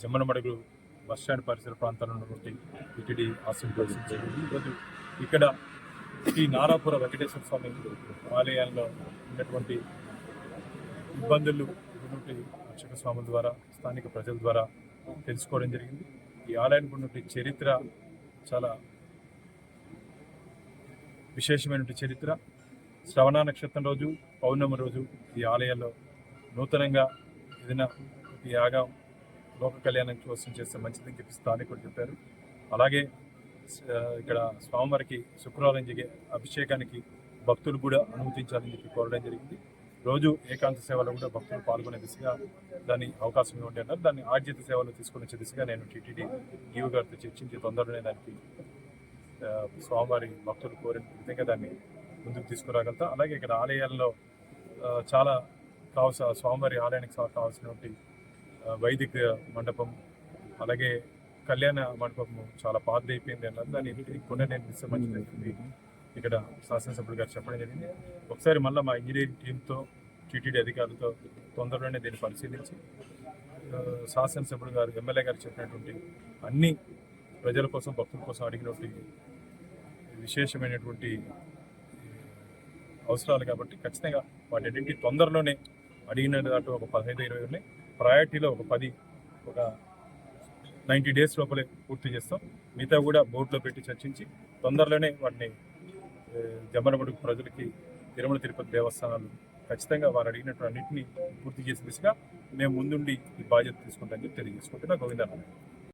Jammalamadugu bus stand పరిసర ప్రాంతాల్లో ఉన్నటువంటి టిటిడి ఆశ్రమం జరిగింది. ఈరోజు ఇక్కడ శ్రీ నారాపుర వెంకటేశ్వర స్వామి ఆలయాల్లో ఉన్నటువంటి ఇబ్బందులు ఉన్నటువంటి అర్చక స్వాముల ద్వారా స్థానిక ప్రజల ద్వారా తెలుసుకోవడం జరిగింది. ఈ ఆలయానికి ఉన్నటువంటి చరిత్ర చాలా విశేషమైనటువంటి చరిత్ర. శ్రవణ నక్షత్రం రోజు పౌర్ణమి రోజు ఈ ఆలయాల్లో నూతనంగా ఏదైనా యాగం లోక కళ్యాణం కోసం చేస్తే మంచిదని చెప్పి స్థానికులు చెప్పారు. అలాగే ఇక్కడ స్వామివారికి శుక్రవారం జరిగే అభిషేకానికి భక్తులు కూడా అనుమతించాలని చెప్పి కోరడం జరిగింది. రోజు ఏకాంత సేవలో కూడా భక్తులు పాల్గొనే దిశగా దాన్ని అవకాశం ఇవ్వండి అన్నారు. దాన్ని ఆర్జిత సేవలు తీసుకుని వచ్చే దిశగా నేను టీటీడీ ఈవో గారితో చర్చించి తొందరలోనే దానికి స్వామివారి భక్తులు కోరిన విధంగా దాన్ని ముందుకు తీసుకురాగలుగుతా. అలాగే ఇక్కడ ఆలయాల్లో చాలా కావాల్సిన స్వామివారి ఆలయానికి కావాల్సినటువంటి వైదిక మండపం అలాగే కళ్యాణ మండపం చాలా పాత అయిపోయింది అన్నారు దాన్ని కొన్ని నేను ఇక్కడ శాసనసభ్యుడు గారు చెప్పడం జరిగింది. ఒకసారి మళ్ళీ మా ఇంజనీరింగ్ టీంతో టీటీడీ అధికారులతో తొందరలోనే దీన్ని పరిశీలించి శాసనసభ్యుడు గారు ఎమ్మెల్యే గారు చెప్పినటువంటి అన్ని ప్రజల కోసం భక్తుల కోసం అడిగినటువంటి విశేషమైనటువంటి అవసరాలు కాబట్టి ఖచ్చితంగా వాటి తొందరలోనే అడిగిన దాంట్లో ఒక పదహైదు ఇరవై ఉన్నాయి. ప్రయారిటీలో ఒక పది ఒక నైంటీ డేస్ లోపలే పూర్తి చేస్తాం. మిగతా కూడా బోర్డులో పెట్టి చర్చించి తొందరలోనే వాటిని ఏ, జమ్మనమడుగు ప్రజలకి తిరుమల తిరుపతి దేవస్థానాలు ఖచ్చితంగా వారు అడిగినట్టు అన్నింటినీ పూర్తి చేసే దిశగా మేము ముందుండి ఈ బాధ్యత తీసుకుంటామని చెప్పి తెలియజేసుకుంటున్నా. గోవిందా